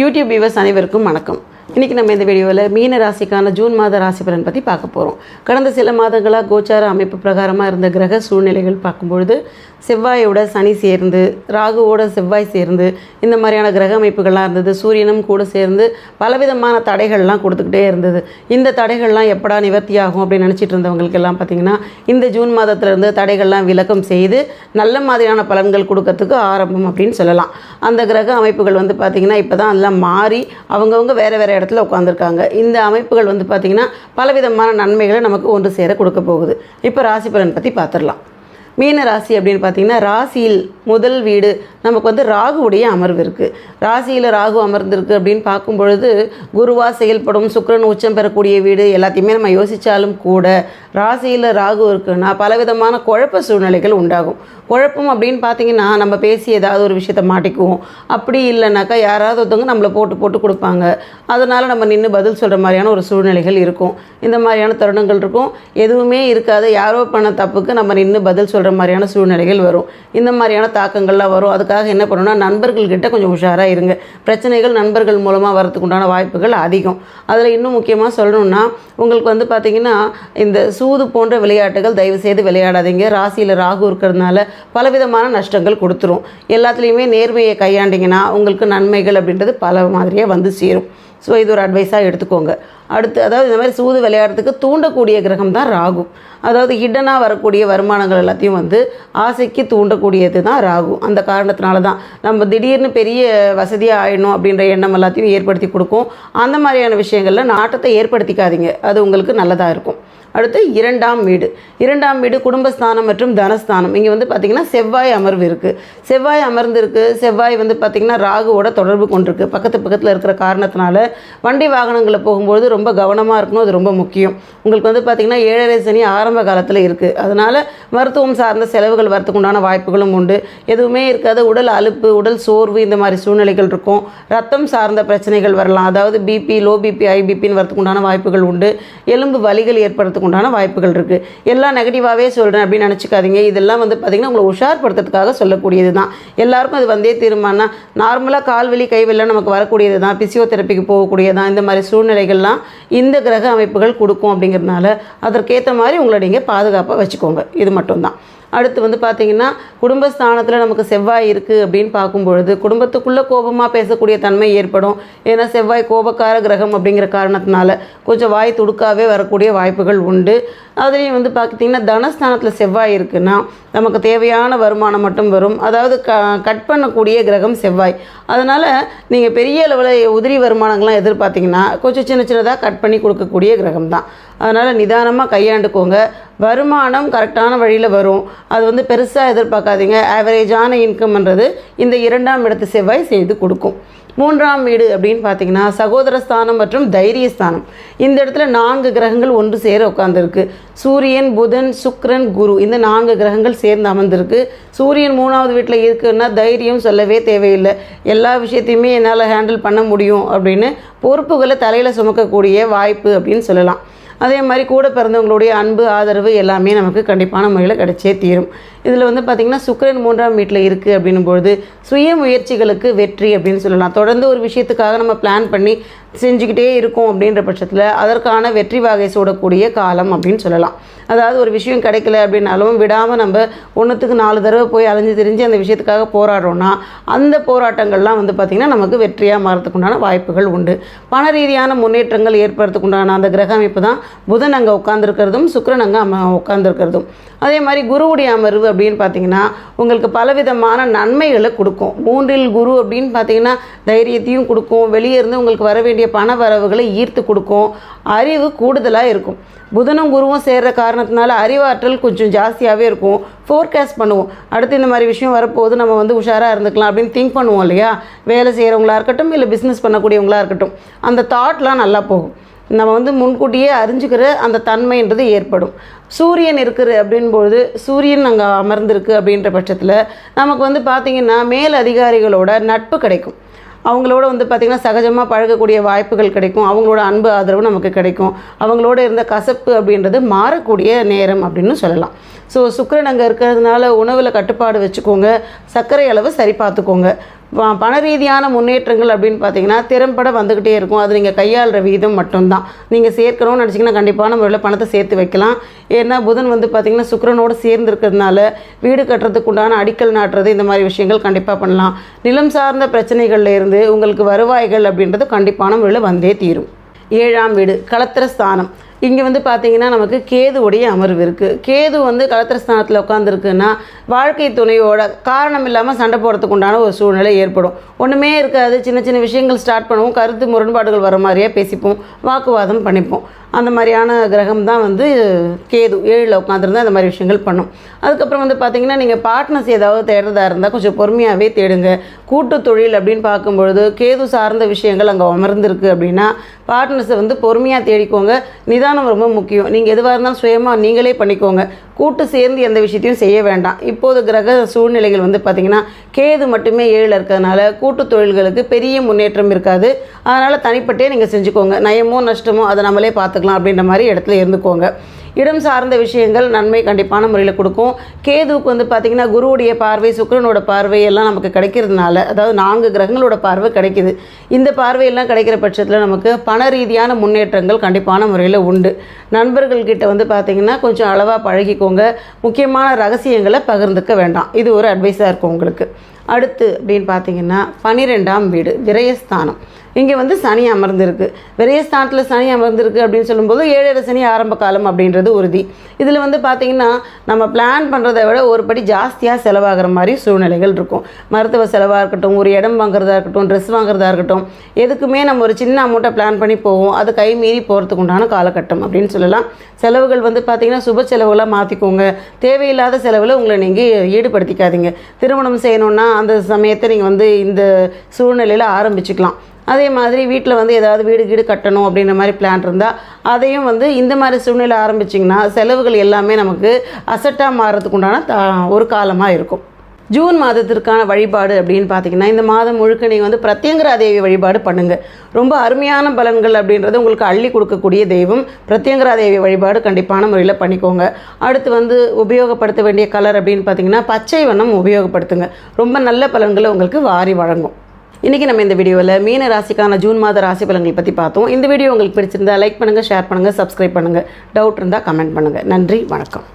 YouTube viewers அனைவருக்கும் வணக்கம். இன்றைக்கி நம்ம இந்த வீடியோவில் மீன ராசிக்கான ஜூன் மாத ராசி பலன் பற்றி பார்க்க போகிறோம் கடந்த சில மாதங்களாக கோச்சார அமைப்பு பிரகாரமாக இருந்த கிரக சூழ்நிலைகள் பார்க்கும்பொழுது செவ்வாயோட சனி சேர்ந்து ராகுவோட செவ்வாய் சேர்ந்து இந்த மாதிரியான கிரக அமைப்புகள்லாம் இருந்தது. சூரியனும் கூட சேர்ந்து பலவிதமான தடைகள்லாம் கொடுத்துக்கிட்டே இருந்தது. இந்த தடைகள்லாம் எப்படா நிவர்த்தி ஆகும் அப்படின்னு நினச்சிட்டு இருந்தவங்களுக்கெல்லாம் பார்த்தீங்கன்னா பார்த்திங்கன்னா இந்த ஜூன் மாதத்திலிருந்து தடைகள்லாம் விலக்கம் செய்து நல்ல மாதிரியான பலன்கள் கொடுக்கறதுக்கு ஆரம்பம் அப்படின்னு சொல்லலாம். அந்த கிரக அமைப்புகள் வந்து பார்த்திங்கன்னா இப்போ தான் எல்லாம் மாறி அவங்கவுங்க வேறு வேறு இடத்துல உட்காந்துருக்காங்க இந்த அமைப்புகள் வந்து பார்த்திங்கன்னா பலவிதமான நன்மைகளை நமக்கு ஒன்று சேர கொடுக்க போகுது. இப்போ ராசி பலன் பற்றி பார்த்துடலாம் மீன ராசி அப்படின்னு பார்த்தீங்கன்னா ராசியில் முதல் வீடு நமக்கு வந்து ராகுவுடைய அமர்வு இருக்குது ராசியில் ராகு அமர்ந்திருக்கு அப்படின்னு பார்க்கும் பொழுது குருவா செயல்படும் சுக்கரன் உச்சம் பெறக்கூடிய வீடு எல்லாத்தையுமே நம்ம யோசித்தாலும் கூட ராசியில் ராகு இருக்குன்னா பலவிதமான குழப்ப சூழ்நிலைகள் உண்டாகும். குழப்பம் அப்படின்னு பார்த்தீங்கன்னா நம்ம பேசி ஏதாவது ஒரு விஷயத்த மாட்டிக்குவோம். அப்படி இல்லைனாக்கா யாராவது ஒருத்தவங்க நம்மளை போட்டு போட்டு கொடுப்பாங்க. அதனால் நம்ம நின்று பதில் சொல்கிற மாதிரியான ஒரு சூழ்நிலைகள் இருக்கும். இந்த மாதிரியான தருணங்கள் இருக்கும். எதுவுமே இருக்காது. யாரோ பண்ண தப்புக்கு நம்ம நின்று பதில் சொல்கிற மாதிரியான சூழ்நிலைகள் வரும். இந்த மாதிரியான தாக்கங்கள்லாம் வரும். அதுக்கு அதுக்காக என்ன பண்ணணும்னா நண்பர்கள்கிட்ட கொஞ்சம் உஷாராக இருங்க. பிரச்சனைகள் நண்பர்கள் மூலமாக வரதுக்கு உண்டான வாய்ப்புகள் அதிகம். அதில் இன்னும் முக்கியமாக சொல்லணும்னா உங்களுக்கு வந்து பார்த்திங்கன்னா இந்த சூது போன்ற விளையாட்டுகள் தயவு செய்து விளையாடாதீங்க. ராசியில் ராகு இருக்கிறதுனால பலவிதமான நஷ்டங்கள் கொடுத்துரும். எல்லாத்துலேயுமே நேர்மையை கையாண்டிங்கன்னா உங்களுக்கு நன்மைகள் அப்படின்றது பல மாதிரியாக வந்து சேரும். ஸோ இது ஒரு அட்வைஸாக எடுத்துக்கோங்க. அடுத்து அதாவது இந்த மாதிரி சூது விளையாடுறதுக்கு தூண்டக்கூடிய கிரகம் தான் ராகு. அதாவது ஹிடனாக வரக்கூடிய வருமானங்கள் எல்லாத்தையும் வந்து ஆசைக்கு தூண்டக்கூடியது தான் ராகு. அந்த காரணத்தினால தான் நம்ம திடீர்னு பெரிய வசதியாக ஆயிடணும் அப்படின்ற எண்ணம் எல்லாத்தையும் ஏற்படுத்தி கொடுக்கும். அந்த மாதிரியான விஷயங்களில் நாட்டத்தை ஏற்படுத்திக்காதீங்க. அது உங்களுக்கு நல்லதாக இருக்கும். அடுத்து இரண்டாம் வீடு. இரண்டாம் வீடு குடும்பஸ்தானம் மற்றும் தனஸ்தானம். இங்கே வந்து பார்த்திங்கன்னா செவ்வாய் அமர்வு இருக்குது செவ்வாய் அமர்ந்திருக்கு. செவ்வாய் வந்து பார்த்திங்கன்னா ராகுவோட தொடர்பு கொண்டிருக்கு. பக்கத்து பக்கத்தில் இருக்கிற காரணத்தினால வண்டி வாகனங்களில் போகும்போது ரொம்ப கவனமாக இருக்கணும். அது ரொம்ப முக்கியம். உங்களுக்கு வந்து பார்த்திங்கன்னா ஏழரை சனி ஆரம்ப காலத்தில் இருக்குது அதனால் மருத்துவம் சார்ந்த செலவுகள் வரத்துக்கு உண்டான வாய்ப்புகளும் உண்டு. எதுவுமே இருக்காது. உடல் அலுப்பு உடல் சோர்வு இந்த மாதிரி சூழ்நிலைகள் இருக்கும். ரத்தம் சார்ந்த பிரச்சனைகள் வரலாம். அதாவது பிபி லோ பிபி ஐபிபின்னு பிபின்னு வரத்துக்கு உண்டான வாய்ப்புகள் உண்டு. எலும்பு வலிகள் ஏற்படுறதுக்கு உண்டான வாய்ப்புகள் இருக்குது எல்லாம் நெகட்டிவாகவே சொல்கிறேன் அப்படின்னு நினச்சிக்காதீங்க. இதெல்லாம் வந்து பார்த்திங்கன்னா உங்களை உஷார்படுத்துறதுக்காக சொல்லக்கூடியது தான் எல்லாருக்கும் அது வந்தே தீர்மானம் நார்மலாக கால்வலி கைவெல்லாம் நமக்கு வரக்கூடியது தான் பிசியோதெரப்பிக்கு போகக்கூடியது தான் இந்த மாதிரி சூழ்நிலைகள்லாம் இந்த கிரக அமைப்புகள் கொடுக்கும் அப்படிங்கிறதுனால அதற்கேற்ற மாதிரி உங்களை நீங்கள் பாதுகாப்பாக வச்சுக்கோங்க. இது மட்டும்தான். அடுத்து வந்து பார்த்திங்கன்னா குடும்பஸ்தானத்தில் நமக்கு செவ்வாய் இருக்குது அப்படின்னு பார்க்கும்பொழுது குடும்பத்துக்குள்ளே கோபமாக பேசக்கூடிய தன்மை ஏற்படும். ஏன்னா செவ்வாய் கோபக்கார கிரகம் அப்படிங்கிற காரணத்தினால கொஞ்சம் வாய் துடுக்காவே வரக்கூடிய வாய்ப்புகள் உண்டு. அதுலேயும் வந்து பார்த்திங்கன்னா தனஸ்தானத்தில் செவ்வாய் இருக்குன்னா நமக்கு தேவையான வருமானம் மட்டும் வரும். அதாவது க கட் பண்ணக்கூடிய கிரகம் செவ்வாய். அதனால் நீங்கள் பெரிய அளவில் உதிரி வருமானங்கள்லாம் எதிர்பார்த்தீங்கன்னா கொஞ்சம் சின்ன சின்னதாக கட் பண்ணி கொடுக்கக்கூடிய கிரகம் தான் அதனால் நிதானமாக கையாண்டுக்கோங்க. வருமானம் கரெக்டான வழியில் வரும். அது வந்து பெருசாக எதிர்பார்க்காதீங்க. ஆவரேஜான இன்கம்ன்றது இந்த இரண்டாம் இடத்து செவ்வாய் செய்து கொடுக்கும். மூன்றாம் வீடு அப்படின்னு பார்த்தீங்கன்னா சகோதரஸ்தானம் மற்றும் தைரியஸ்தானம் இந்த இடத்துல நான்கு கிரகங்கள் ஒன்று சேர உட்காந்துருக்கு சூரியன் புதன் சுக்ரன் குரு இந்த நான்கு கிரகங்கள் சேர்ந்து அமர்ந்திருக்கு. சூரியன் மூணாவது வீட்டில் இருக்குன்னா தைரியம் சொல்லவே தேவையில்லை. எல்லா விஷயத்தையுமே என்னால் ஹேண்டில் பண்ண முடியும் அப்படின்னு பொறுப்புகளை தலையில் சுமக்கக்கூடிய வாய்ப்பு அப்படின்னு சொல்லலாம். அதே மாதிரி கூட பிறந்தவங்களுடைய அன்பு ஆதரவு எல்லாமே நமக்கு கண்டிப்பான முறையில் கிடைச்சே தீரும். இதில் வந்து பார்த்திங்கன்னா சுக்கரன் மூன்றாம் வீட்டில் இருக்குது அப்படின்னும் பொழுது சுய முயற்சிகளுக்கு வெற்றி அப்படின்னு சொல்லலாம். தொடர்ந்து ஒரு விஷயத்துக்காக நம்ம பிளான் பண்ணி செஞ்சுக்கிட்டே இருக்கோம் அப்படின்ற பட்சத்தில் அதற்கான வெற்றி வகை சூடக்கூடிய காலம் அப்படின்னு சொல்லலாம். அதாவது ஒரு விஷயம் கிடைக்கல அப்படின்னாலும் விடாமல் நம்ம ஒன்றுத்துக்கு நாலு தடவை போய் அலைஞ்சு திரிஞ்சு அந்த விஷயத்துக்காக போராடுறோன்னா அந்த போராட்டங்கள்லாம் வந்து பார்த்திங்கன்னா நமக்கு வெற்றியாக மாறதுக்கு உண்டான வாய்ப்புகள் உண்டு. பண ரீதியான முன்னேற்றங்கள் ஏற்படுறதுக்கு உண்டான அந்த கிரக அமைப்பு தான் புதன் அங்கே உட்காந்துருக்கிறதும் சுக்கரன் அங்கே அம உட்காந்துருக்கிறதும் அதே மாதிரி குருவுடைய அமர்வு அப்படின்னு பார்த்தீங்கன்னா உங்களுக்கு பலவிதமான நன்மைகளை கொடுக்கும். மூன்றில் குரு அப்படின்னு பார்த்தீங்கன்னா தைரியத்தையும் கொடுக்கும். வெளியே இருந்து உங்களுக்கு வர வேண்டிய பண வரவுகளை ஈர்த்து கொடுக்கும். அறிவு கூடுதலாக இருக்கும். புதனும் குருவும் சேர்கிற காரணத்தினால அறிவாற்றல் கொஞ்சம் ஜாஸ்தியாகவே இருக்கும். ஃபோர்காஸ்ட் பண்ணுவோம். அடுத்து இந்த மாதிரி விஷயம் வரப்போது நம்ம வந்து உஷாராக இருந்துக்கலாம் அப்படின்னு திங்க் பண்ணுவோம் இல்லையா? வேலை செய்கிறவங்களா இருக்கட்டும் இல்லை பிஸ்னஸ் பண்ணக்கூடியவங்களா இருக்கட்டும். அந்த தாட்லாம் நல்லா போகும். நம்ம வந்து முன்கூட்டியே அறிஞ்சுக்கிற அந்த தன்மைன்றது ஏற்படும். சூரியன் இருக்குது அப்படின்பொழுது சூரியன் அங்கே அமர்ந்திருக்கு அப்படின்ற பட்சத்தில் நமக்கு வந்து பார்த்திங்கன்னா மேல் அதிகாரிகளோட நட்பு கிடைக்கும். அவங்களோட வந்து பார்த்திங்கன்னா சகஜமாக பழகக்கூடிய வாய்ப்புகள் கிடைக்கும். அவங்களோட அன்பு ஆதரவு நமக்கு கிடைக்கும். அவங்களோட இருந்த கசப்பு அப்படின்றது மாறக்கூடிய நேரம் அப்படின்னு சொல்லலாம். ஸோ சுக்கிரன் அங்கே இருக்கிறதுனால உணவில் கட்டுப்பாடு வச்சுக்கோங்க. சர்க்கரை அளவு சரி பார்த்துக்கோங்க. பண ரீதியான முன்னேற்றங்கள் அப்படின்னு பார்த்தீங்கன்னா திறம்பட வந்துக்கிட்டே இருக்கும். அது நீங்கள் கையாளுற விகிதம் மட்டும்தான். நீங்கள் சேர்க்கணும்னு நினச்சிங்கன்னா கண்டிப்பான முறையில் பணத்தை சேர்த்து வைக்கலாம். ஏன்னா புதன் வந்து பார்த்திங்கன்னா சுக்கிரனோடு சேர்ந்து இருக்கிறதுனால வீடு கட்டுறதுக்கு உண்டான அடிக்கல் நாட்டுறது இந்த மாதிரி விஷயங்கள் கண்டிப்பாக பண்ணலாம். நிலம் சார்ந்த பிரச்சனைகளில் இருந்து உங்களுக்கு வருவாய்கள் அப்படின்றது கண்டிப்பான முறையில் வந்தே தீரும். ஏழாம் வீடு களத்திர ஸ்தானம். இங்கே வந்து பார்த்தீங்கன்னா நமக்கு கேதுவுடைய அமர்வு இருக்குது கேது வந்து கலத்திரஸ்தானத்தில் உட்காந்துருக்குன்னா வாழ்க்கை துணையோட காரணம் இல்லாமல் சண்டை போடுறதுக்கு உண்டான ஒரு சூழ்நிலை ஏற்படும். ஒன்றுமே இருக்காது. சின்ன சின்ன விஷயங்கள் ஸ்டார்ட் பண்ணுவோம். கருத்து முரண்பாடுகள் வர மாதிரியே பேசிப்போம். வாக்குவாதம் பண்ணிப்போம். அந்த மாதிரியான கிரகம் தான் வந்து கேது ஏழில் உட்காந்துருந்தா அந்த மாதிரி விஷயங்கள் பண்ணும். அதுக்கப்புறம் வந்து பார்த்தீங்கன்னா நீங்கள் பார்ட்னர்ஸ் ஏதாவது தேடுறதா இருந்தால் கொஞ்சம் பொறுமையாகவே தேடுங்க. கூட்டு தொழில் அப்படின்னு பார்க்கும்பொழுது கேது சார்ந்த விஷயங்கள் அங்கே அமர்ந்திருக்கு அப்படின்னா பார்ட்னர்ஸை வந்து பொறுமையாக தேடிக்கோங்க. நிதானம் ரொம்ப முக்கியம். நீங்கள் எதுவாக இருந்தாலும் சுயமாக நீங்களே பண்ணிக்கோங்க. கூட்டு சேர்ந்து எந்த விஷயத்தையும் செய்ய வேண்டாம். இப்போது கிரக சூழ்நிலைகள் வந்து பார்த்திங்கன்னா கேது மட்டுமே ஏழில் இருக்கிறதுனால கூட்டு தொழில்களுக்கு பெரிய முன்னேற்றம் இருக்காது. அதனால் தனிப்பட்டே நீங்கள் செஞ்சுக்கோங்க. நயமோ நஷ்டமோ அதை நம்மளே பார்த்துக்கலாம் அப்படின்ற மாதிரி இடத்துல இருந்துக்கோங்க. இடம் சார்ந்த விஷயங்கள் நன்மை கண்டிப்பான முறையில் கொடுக்கும். கேதுவுக்கு வந்து பார்த்திங்கன்னா குருவுடைய பார்வை சுக்கரனோட பார்வை எல்லாம் நமக்கு கிடைக்கிறதுனால அதாவது நான்கு கிரகங்களோட பார்வை கிடைக்குது. இந்த பார்வையெல்லாம் கிடைக்கிற பட்சத்தில் நமக்கு பண ரீதியான முன்னேற்றங்கள் கண்டிப்பான முறையில் உண்டு. நண்பர்கள்கிட்ட வந்து பார்த்திங்கன்னா கொஞ்சம் அளவாக பழகிக்கோங்க. முக்கியமான ரகசியங்களை பகிர்ந்துக்க வேண்டாம். இது ஒரு அட்வைஸாக இருக்கும் உங்களுக்கு. அடுத்து அப்படின்னு பார்த்தீங்கன்னா பனிரெண்டாம் வீடு விரயஸ்தானம். இங்கே வந்து சனி அமர்ந்திருக்கு. விரயஸ்தானத்தில் சனி அமர்ந்திருக்கு அப்படின்னு சொல்லும்போது ஏழரை சனி ஆரம்ப காலம் அப்படின்றது உறுதி. இதில் வந்து பார்த்திங்கன்னா நம்ம பிளான் பண்ணுறதை விட ஒரு படி ஜாஸ்தியாக செலவாகிற மாதிரி சூழ்நிலைகள் இருக்கும். மருத்துவ செலவாக இருக்கட்டும் ஒரு இடம் வாங்குறதா இருக்கட்டும் ட்ரெஸ் வாங்குறதா இருக்கட்டும் எதுக்குமே நம்ம ஒரு சின்ன அமௌண்ட்டை பிளான் பண்ணி போவோம். அது கை மீறி போகிறதுக்கு உண்டான காலகட்டம் அப்படின்னு சொல்லலாம். செலவுகள் வந்து பார்த்திங்கன்னா சுப செலவுகளாக மாற்றிக்கோங்க தேவையில்லாத செலவில் உங்களை நீங்கள் ஈடுபடுத்திக்காதீங்க. திருமணம் செய்யணுன்னா அந்த சமயத்தை நீங்கள் வந்து இந்த சூழ்நிலையில் ஆரம்பிச்சுக்கலாம். அதே மாதிரி வீட்டில் வந்து ஏதாவது வீடு கீடு கட்டணும் அப்படின்ற மாதிரி பிளான் இருந்தால் அதையும் வந்து இந்த மாதிரி சூழ்நிலை ஆரம்பிச்சிங்கன்னா செலவுகள் எல்லாமே நமக்கு அசட்டாக மாறுறதுக்கு உண்டான தா- ஒரு காலமாக இருக்கும். ஜூன் மாதத்திற்கான வழிபாடு அப்படின்னு பார்த்தீங்கன்னா இந்த மாதம் முழுக்க நீங்கள் வந்து பிரத்யங்கரா தேவி வழிபாடு பண்ணுங்கள் ரொம்ப அருமையான பலன்கள் அப்படின்றது உங்களுக்கு அள்ளி கொடுக்கக்கூடிய தெய்வம். பிரத்யங்கரா தேவி வழிபாடு கண்டிப்பான முறையில் பண்ணிக்கோங்க. அடுத்து வந்து உபயோகப்படுத்த வேண்டிய கலர் அப்படின்னு பார்த்தீங்கன்னா பச்சை வண்ணம் உபயோகப்படுத்துங்க. ரொம்ப நல்ல பலன்களை உங்களுக்கு வாரி வழங்கும். இன்றைக்கி நம்ம இந்த வீடியோவில் மீன ராசிக்கான ஜூன் மாத ராசி பலன்களை பற்றி பார்த்தோம். இந்த வீடியோ உங்களுக்கு பிடிச்சிருந்தா லைக் பண்ணுங்கள் ஷேர் பண்ணுங்கள் சப்ஸ்கிரைப் பண்ணுங்கள் டவுட் இருந்தால் கமெண்ட் பண்ணுங்கள் நன்றி வணக்கம்.